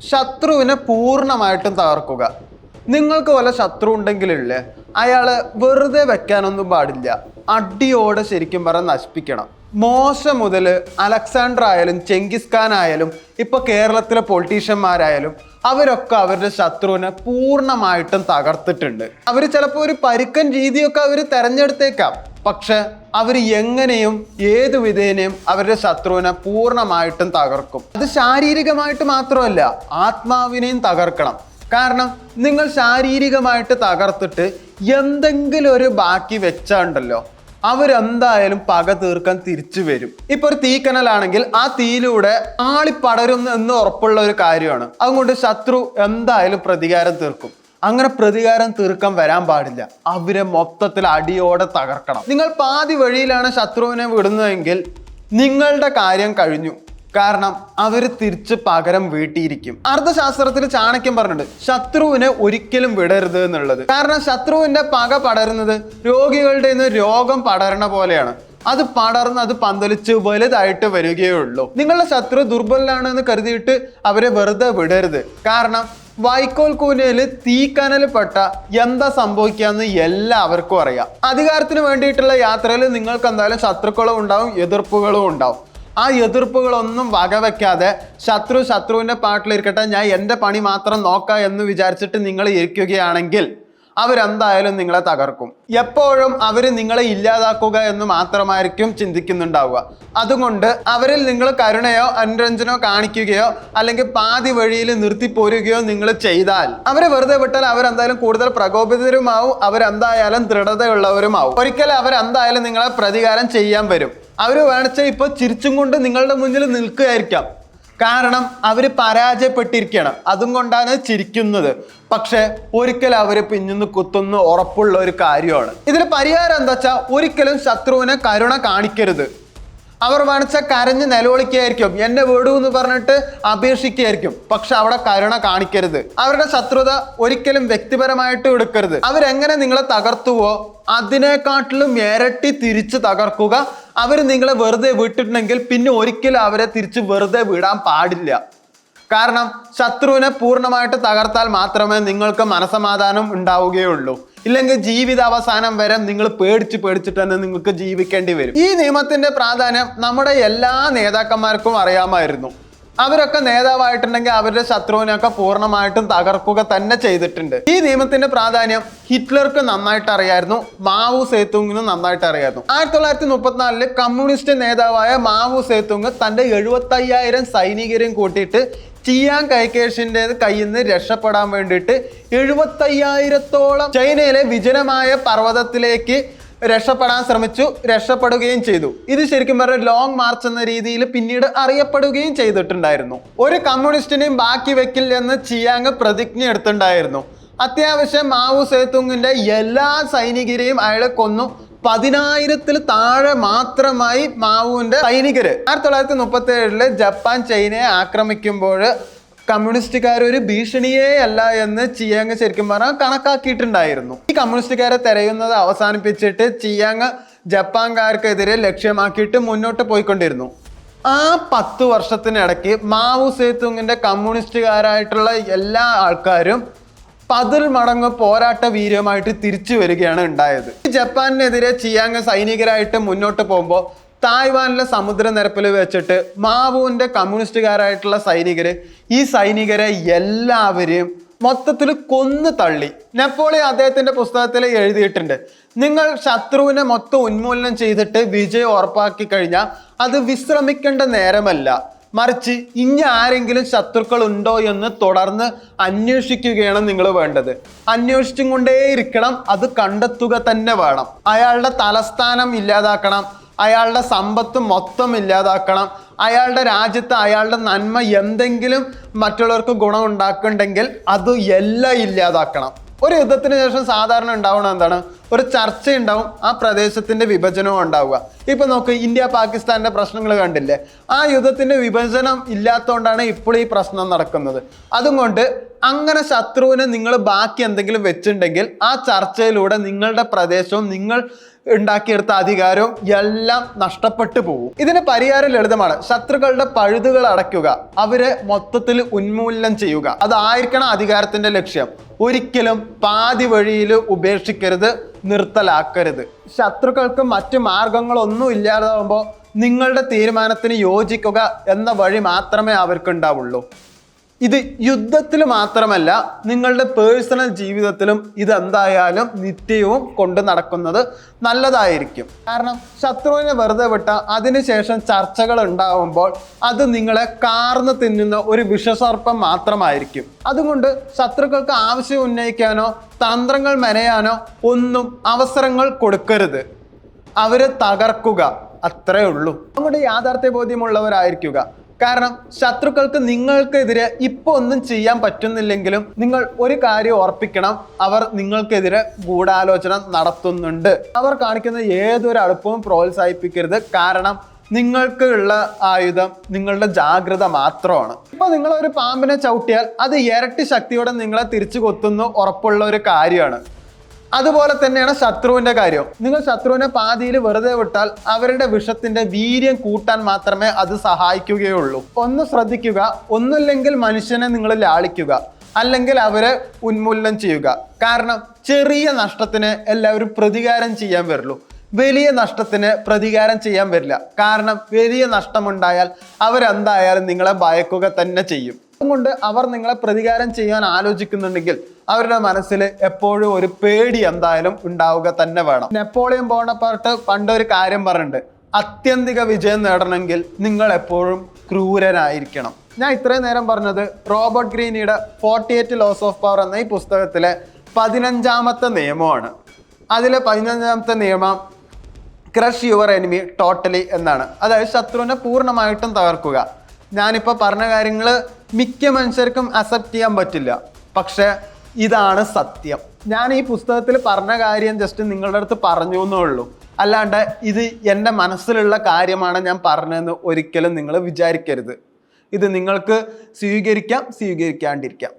ശത്രുവിനെ പൂർണമായിട്ടും തകർക്കുക. നിങ്ങൾക്ക് വല്ല ശത്രു ഉണ്ടെങ്കിലില്ലേ അയാളെ വെറുതെ വെക്കാനൊന്നും പാടില്ല. അടിയോടെ ശരിക്കും പറഞ്ഞാൽ നശിപ്പിക്കണം. മോശ മുതൽ അലക്സാണ്ടർ ആയാലും ചെങ്കിസ് ഖാൻ ആയാലും ഇപ്പോൾ കേരളത്തിലെ പൊളിറ്റീഷ്യന്മാരായാലും അവരൊക്കെ അവരുടെ ശത്രുവിനെ പൂർണമായിട്ടും തകർത്തിട്ടുണ്ട്. അവർ ചിലപ്പോൾ ഒരു പരുക്കൻ രീതിയൊക്കെ അവർ തെരഞ്ഞെടുത്തേക്കാം. പക്ഷെ അവർ എങ്ങനെയും ഏതു വിധേനയും അവരുടെ ശത്രുവിനെ പൂർണമായിട്ടും തകർക്കും. അത് ശാരീരികമായിട്ട് മാത്രമല്ല ആത്മാവിനെയും തകർക്കണം. കാരണം നിങ്ങൾ ശാരീരികമായിട്ട് തകർത്തിട്ട് എന്തെങ്കിലും ഒരു ബാക്കി വെച്ചാണ്ടല്ലോ. അവരെന്തായാലും പക തീർക്കാൻ തിരിച്ചു വരും. ഇപ്പൊ ഒരു തീക്കനലാണെങ്കിൽ ആ തീയിലൂടെ ആളി പടരുന്നു എന്ന് ഉറപ്പുള്ള ഒരു കാര്യമാണ്. അതുകൊണ്ട് ശത്രു എന്തായാലും പ്രതികാരം തീർക്കും. അങ്ങനെ പ്രതികാരം തീർക്കാൻ വരാൻ പാടില്ല. അവരെ മൊത്തത്തിൽ അടിയോടെ തകർക്കണം. നിങ്ങൾ പാതി വഴിയിലാണ് ശത്രുവിനെ വിടുന്നതെങ്കിൽ നിങ്ങളുടെ കാര്യം കഴിഞ്ഞു. കാരണം അവർ തിരിച്ച് പകരം വീട്ടിയിരിക്കും. അർത്ഥശാസ്ത്രത്തിൽ ചാണക്യം പറഞ്ഞിട്ടുണ്ട് ശത്രുവിനെ ഒരിക്കലും വിടരുത് എന്നുള്ളത്. കാരണം ശത്രുവിന്റെ പക പടരുന്നത് രോഗികളുടെ നിന്ന് രോഗം പടരണ പോലെയാണ്. അത് പടർന്ന് അത് പന്തലിച്ച് വലുതായിട്ട് വരികയുള്ളൂ. നിങ്ങളുടെ ശത്രു ദുർബലനാണ് എന്ന് കരുതിയിട്ട് അവരെ വെറുതെ വിടരുത്. കാരണം വൈക്കോൽ കൂനയിൽ തീക്കനൽപ്പെട്ട എന്താ സംഭവിക്കാന്ന് എല്ലാവർക്കും അറിയാം. അധികാരത്തിന് വേണ്ടിയിട്ടുള്ള യാത്രയിൽ നിങ്ങൾക്ക് എന്തായാലും ശത്രുക്കളും ഉണ്ടാവും എതിർപ്പുകളും ഉണ്ടാവും. ആ എതിർപ്പുകളൊന്നും വകവെക്കാതെ ശത്രു ശത്രുവിന്റെ പാട്ടിലിരിക്കട്ടെ ഞാൻ എന്റെ പണി മാത്രം നോക്കാം എന്ന് വിചാരിച്ചിട്ട് നിങ്ങൾ ഇരിക്കുകയാണെങ്കിൽ അവരെന്തായാലും നിങ്ങളെ തകർക്കും. എപ്പോഴും അവർ നിങ്ങളെ ഇല്ലാതാക്കുക എന്ന് മാത്രമായിരിക്കും ചിന്തിക്കുന്നുണ്ടാവുക. അതുകൊണ്ട് അവരിൽ നിങ്ങൾ കരുണയോ അനുരഞ്ജനോ കാണിക്കുകയോ അല്ലെങ്കിൽ പാതി വഴിയിൽ നിർത്തിപ്പോരുകയോ നിങ്ങൾ ചെയ്താൽ അവരെ വെറുതെ വിട്ടാൽ അവരെന്തായാലും കൂടുതൽ പ്രകോപിതരുമാവും അവരെന്തായാലും ദൃഢതയുള്ളവരുമാവും. ഒരിക്കലും അവരെന്തായാലും നിങ്ങളെ പ്രതികാരം ചെയ്യാൻ വരും. അവർ വേണിച്ച ഇപ്പോൾ ചിരിച്ചും കൊണ്ട് നിങ്ങളുടെ മുന്നിൽ നിൽക്കുകയായിരിക്കാം. കാരണം അവർ പരാജയപ്പെട്ടിരിക്കുകയാണ് അതും കൊണ്ടാണ് ചിരിക്കുന്നത്. പക്ഷെ ഒരിക്കലും അവർ പിന്നിന്ന് കുത്തുന്ന ഉറപ്പുള്ള ഒരു കാര്യമാണ്. ഇതിന് പരിഹാരം എന്താ വെച്ചാൽ ഒരിക്കലും ശത്രുവിനെ കരുണ കാണിക്കരുത്. അവർ വേണിച്ച കരഞ്ഞ് നിലവിളിക്കുകയായിരിക്കും. എന്നെ വിടൂ എന്ന് പറഞ്ഞിട്ട് അപേക്ഷിക്കുകയായിരിക്കും. പക്ഷെ അവിടെ കരുണ കാണിക്കരുത്. അവരുടെ ശത്രുത ഒരിക്കലും വ്യക്തിപരമായിട്ട് എടുക്കരുത്. അവരെങ്ങനെ നിങ്ങളെ തകർത്തുവോ അതിനെക്കാട്ടിലും ഇരട്ടി തിരിച്ച് തകർക്കുക അവർ നിങ്ങളെ വെറുതെ വിട്ടിട്ടുണ്ടെങ്കിൽ പിന്നെ ഒരിക്കലും അവരെ തിരിച്ച് വെറുതെ വിടാൻ പാടില്ല. കാരണം ശത്രുവിനെ പൂർണമായിട്ട് തകർത്താൽ മാത്രമേ നിങ്ങൾക്ക് മനസമാധാനം ഉണ്ടാവുകയുള്ളൂ. ഇല്ലെങ്കിൽ ജീവിതാവസാനം വരെ നിങ്ങൾ പേടിച്ച് പേടിച്ചിട്ട് തന്നെ നിങ്ങൾക്ക് ജീവിക്കേണ്ടി വരും. ഈ നിയമത്തിന്റെ പ്രാധാന്യം നമ്മുടെ എല്ലാ നേതാക്കന്മാർക്കും അറിയാമായിരുന്നു. അവരൊക്കെ നേതാവായിട്ടുണ്ടെങ്കിൽ അവരുടെ ശത്രുവിനെയൊക്കെ പൂർണമായിട്ടും തകർക്കുക തന്നെ ചെയ്തിട്ടുണ്ട്. ഈ നിയമത്തിന്റെ പ്രാധാന്യം ഹിറ്റ്ലർക്ക് നന്നായിട്ട് അറിയായിരുന്നു മാവു സേത്തുങ്ങിനും നന്നായിട്ട് അറിയായിരുന്നു. ആയിരത്തി തൊള്ളായിരത്തി മുപ്പത്തിനാലിൽ കമ്മ്യൂണിസ്റ്റ് നേതാവായ മാവു സേത്തുങ് തന്റെ എഴുപത്തയ്യായിരം സൈനികരെയും കൂട്ടിയിട്ട് ചിയാൻ കൈക്കേഷിന്റെ കയ്യിൽ നിന്ന് രക്ഷപ്പെടാൻ വേണ്ടിയിട്ട് എഴുപത്തയ്യായിരത്തോളം ചൈനയിലെ വിജനമായ പർവതത്തിലേക്ക് രക്ഷപ്പെടാൻ ശ്രമിച്ചു രക്ഷപ്പെടുകയും ചെയ്തു. ഇത് ശരിക്കും പറഞ്ഞ ലോങ് മാർച്ച് എന്ന രീതിയിൽ പിന്നീട് അറിയപ്പെടുകയും ചെയ്തിട്ടുണ്ടായിരുന്നു. ഒരു കമ്മ്യൂണിസ്റ്റിനെയും ബാക്കി വെക്കില്ലെന്ന് ചിയാങ് പ്രതിജ്ഞ എടുത്തിട്ടുണ്ടായിരുന്നു. അത്യാവശ്യം മാവു സേത്തുങ്ങിന്റെ എല്ലാ സൈനികരെയും അയാളെ കൊന്നു. പതിനായിരത്തിൽ താഴെ മാത്രമായി മാവുവിന്റെ സൈനികര്. ആയിരത്തി തൊള്ളായിരത്തി മുപ്പത്തി ഏഴിൽ ജപ്പാൻ ചൈനയെ ആക്രമിക്കുമ്പോൾ കമ്മ്യൂണിസ്റ്റുകാർ ഒരു ഭീഷണിയേ അല്ല എന്ന് ചിയാങ് ശരിക്കും പറഞ്ഞാൽ കണക്കാക്കിയിട്ടുണ്ടായിരുന്നു. ഈ കമ്മ്യൂണിസ്റ്റുകാരെ തെരയുന്നത് അവസാനിപ്പിച്ചിട്ട് ചിയാങ് ജപ്പാൻകാർക്കെതിരെ ലക്ഷ്യമാക്കിയിട്ട് മുന്നോട്ട് പോയിക്കൊണ്ടിരുന്നു. ആ പത്ത് വർഷത്തിനിടയ്ക്ക് മാവു സേത്തുങ്ങിന്റെ കമ്മ്യൂണിസ്റ്റുകാരായിട്ടുള്ള എല്ലാ ആൾക്കാരും പതിൽ മടങ്ങ് പോരാട്ട വീര്യമായിട്ട് തിരിച്ചു വരികയാണ് ഉണ്ടായത്. ജപ്പാനെതിരെ ചിയാങ് സൈനികരായിട്ട് മുന്നോട്ട് പോകുമ്പോൾ തായ്വാനിലെ സമുദ്രനിരപ്പിൽ വെച്ചിട്ട് മാവുവിന്റെ കമ്മ്യൂണിസ്റ്റുകാരായിട്ടുള്ള സൈനികർ ഈ സൈനികരെ എല്ലാവരെയും മൊത്തത്തിൽ കൊന്നു തള്ളി. നെപ്പോളിയൻ അദ്ദേഹത്തിന്റെ പുസ്തകത്തിൽ എഴുതിയിട്ടുണ്ട് നിങ്ങൾ ശത്രുവിനെ മൊത്തം ഉന്മൂലനം ചെയ്തിട്ട് വിജയം ഉറപ്പാക്കി കഴിഞ്ഞാൽ അത് വിശ്രമിക്കേണ്ട നേരമല്ല. മറിച്ച് ഇനി ആരെങ്കിലും ശത്രുക്കൾ ഉണ്ടോ എന്ന് തുടർന്ന് അന്വേഷിക്കുകയാണ് നിങ്ങൾ വേണ്ടത്. അന്വേഷിച്ചും കൊണ്ടേയിരിക്കണം. അത് കണ്ടെത്തുക തന്നെ വേണം. അയാളുടെ തലസ്ഥാനം ഇല്ലാതാക്കണം. അയാളുടെ സമ്പത്ത് മൊത്തം ഇല്ലാതാക്കണം. അയാളുടെ രാജ്യത്ത് അയാളുടെ നന്മ എന്തെങ്കിലും മറ്റുള്ളവർക്ക് ഗുണം ഉണ്ടാക്കുന്നുണ്ടെങ്കിൽ അത് എല്ലാം ഇല്ലാതാക്കണം. ഒരു യുദ്ധത്തിന് ശേഷം സാധാരണ ഉണ്ടാവുന്നത് എന്താണ്? ഒരു ചർച്ച ഉണ്ടാവും ആ പ്രദേശത്തിന്റെ വിഭജനവും ഉണ്ടാവുക. ഇപ്പൊ നോക്ക് ഇന്ത്യ പാകിസ്ഥാന്റെ പ്രശ്നങ്ങൾ കണ്ടില്ലേ? ആ യുദ്ധത്തിന്റെ വിഭജനം ഇല്ലാത്തതുകൊണ്ടാണ് ഇപ്പോൾ ഈ പ്രശ്നം നടക്കുന്നത്. അതുകൊണ്ട് അങ്ങനെ ശത്രുവിനെ നിങ്ങൾ ബാക്കി എന്തെങ്കിലും വെച്ചിട്ടുണ്ടെങ്കിൽ ആ ചർച്ചയിലൂടെ നിങ്ങളുടെ പ്രദേശവും നിങ്ങൾ ഉണ്ടാക്കിയെടുത്ത അധികാരവും എല്ലാം നഷ്ടപ്പെട്ടു പോകും ഇതിന് പരിഹാരം ലളിതമാണ്. ശത്രുക്കളുടെ പഴുതുകൾ അടയ്ക്കുക. അവരെ മൊത്തത്തിൽ ഉന്മൂലനം ചെയ്യുക. അതായിരിക്കണം അധികാരത്തിന്റെ ലക്ഷ്യം. ഒരിക്കലും പാതി വഴിയിൽ ഉപേക്ഷിക്കരുത് നിർത്തലാക്കരുത്. ശത്രുക്കൾക്ക് മറ്റു മാർഗങ്ങളൊന്നും ഇല്ലാതാവുമ്പോൾ നിങ്ങളുടെ തീരുമാനത്തിന് യോജിക്കുക എന്ന വഴി മാത്രമേ അവർക്കുണ്ടാവുള്ളൂ. ഇത് യുദ്ധത്തിൽ മാത്രമല്ല നിങ്ങളുടെ പേഴ്സണൽ ജീവിതത്തിലും ഇതെന്തായാലും നിത്യവും കൊണ്ട് നടക്കുന്നത് നല്ലതായിരിക്കും. കാരണം ശത്രുവിനെ വെറുതെ വിട്ട അതിനുശേഷം ചർച്ചകൾ ഉണ്ടാവുമ്പോൾ അത് നിങ്ങളെ കാർന്ന് തിന്നുന്ന ഒരു വിഷസർപ്പം മാത്രമായിരിക്കും. അതുകൊണ്ട് ശത്രുക്കൾക്ക് ആവശ്യം ഉന്നയിക്കാനോ തന്ത്രങ്ങൾ മെനയാനോ ഒന്നും അവസരങ്ങൾ കൊടുക്കരുത്. അവരെ തകർക്കുക അത്രേ ഉള്ളൂ. നമ്മുടെ യാഥാർത്ഥ്യ ബോധ്യമുള്ളവരായിരിക്കുക കാരണം ശത്രുക്കൾക്ക് നിങ്ങൾക്കെതിരെ ഇപ്പൊ ഒന്നും ചെയ്യാൻ പറ്റുന്നില്ലെങ്കിലും നിങ്ങൾ ഒരു കാര്യം ഓർപ്പിക്കണം അവർ നിങ്ങൾക്കെതിരെ ഗൂഢാലോചന നടത്തുന്നുണ്ട്. അവർ കാണിക്കുന്ന ഏതൊരു അടുപ്പവും പ്രോത്സാഹിപ്പിക്കരുത്. കാരണം നിങ്ങൾക്ക് ഉള്ള ആയുധം നിങ്ങളുടെ ജാഗ്രത മാത്രമാണ്. ഇപ്പൊ നിങ്ങൾ ഒരു പാമ്പിനെ ചവിട്ടിയാൽ അത് ഇരട്ടി ശക്തിയോടെ നിങ്ങളെ തിരിച്ചു കൊത്തുന്നു ഉറപ്പുള്ള ഒരു കാര്യമാണ്. അതുപോലെ തന്നെയാണ് ശത്രുവിന്റെ കാര്യം. നിങ്ങൾ ശത്രുവിനെ പാതിയിൽ വെറുതെ വിട്ടാൽ അവരുടെ വിഷത്തിന്റെ വീര്യം കൂട്ടാൻ മാത്രമേ അത് സഹായിക്കുകയുള്ളൂ. ഒന്ന് ശ്രദ്ധിക്കുക ഒന്നുമില്ലെങ്കിൽ മനുഷ്യനെ നിങ്ങൾ ലാളിക്കുക അല്ലെങ്കിൽ അവരെ ഉന്മൂലനം ചെയ്യുക. കാരണം ചെറിയ നഷ്ടത്തിന് എല്ലാവരും പ്രതികാരം ചെയ്യാൻ വരുള്ളൂ വലിയ നഷ്ടത്തിന് പ്രതികാരം ചെയ്യാൻ വരില്ല. കാരണം വലിയ നഷ്ടമുണ്ടായാൽ അവരെന്തായാലും നിങ്ങളെ ഭയക്കുക തന്നെ ചെയ്യും. അതുകൊണ്ട് അവർ നിങ്ങളെ പ്രതികാരം ചെയ്യാൻ ആലോചിക്കുന്നുണ്ടെങ്കിൽ അവരുടെ മനസ്സിൽ എപ്പോഴും ഒരു പേടി എന്തായാലും ഉണ്ടാവുക തന്നെ വേണം. നെപ്പോളിയൻ ബോണപ്പാർട്ട് പണ്ടൊരു കാര്യം പറഞ്ഞിട്ടുണ്ട്. അത്യന്തിക വിജയം നേടണമെങ്കിൽ നിങ്ങൾ എപ്പോഴും ക്രൂരനായിരിക്കണം. ഞാൻ ഇത്രയും നേരം പറഞ്ഞത് Robert ഗ്രീനിയുടെ forty eight laws of power എന്ന ഈ പുസ്തകത്തിലെ പതിനഞ്ചാമത്തെ നിയമമാണ്. അതിലെ പതിനഞ്ചാമത്തെ നിയമം ക്രഷ് യുവർ എനിമി ടോട്ടലി എന്നാണ്. അതായത് ശത്രുവിനെ പൂർണമായിട്ടും തകർക്കുക. ഞാനിപ്പോൾ പറഞ്ഞ കാര്യങ്ങൾ മിക്ക മനുഷ്യർക്കും അക്സെപ്റ്റ് ചെയ്യാൻ പറ്റില്ല. പക്ഷേ ഇതാണ് സത്യം. ഞാൻ ഈ പുസ്തകത്തിൽ പറഞ്ഞ കാര്യം ജസ്റ്റ് നിങ്ങളുടെ അടുത്ത് പറഞ്ഞു എന്നേ ഉള്ളൂ. അല്ലാണ്ട് ഇത് എന്റെ മനസ്സിലുള്ള കാര്യമാണ് ഞാൻ പറഞ്ഞതെന്ന് ഒരിക്കലും നിങ്ങൾ വിചാരിക്കരുത്. ഇത് നിങ്ങൾക്ക് സ്വീകരിക്കാം സ്വീകരിക്കാണ്ടിരിക്കാം.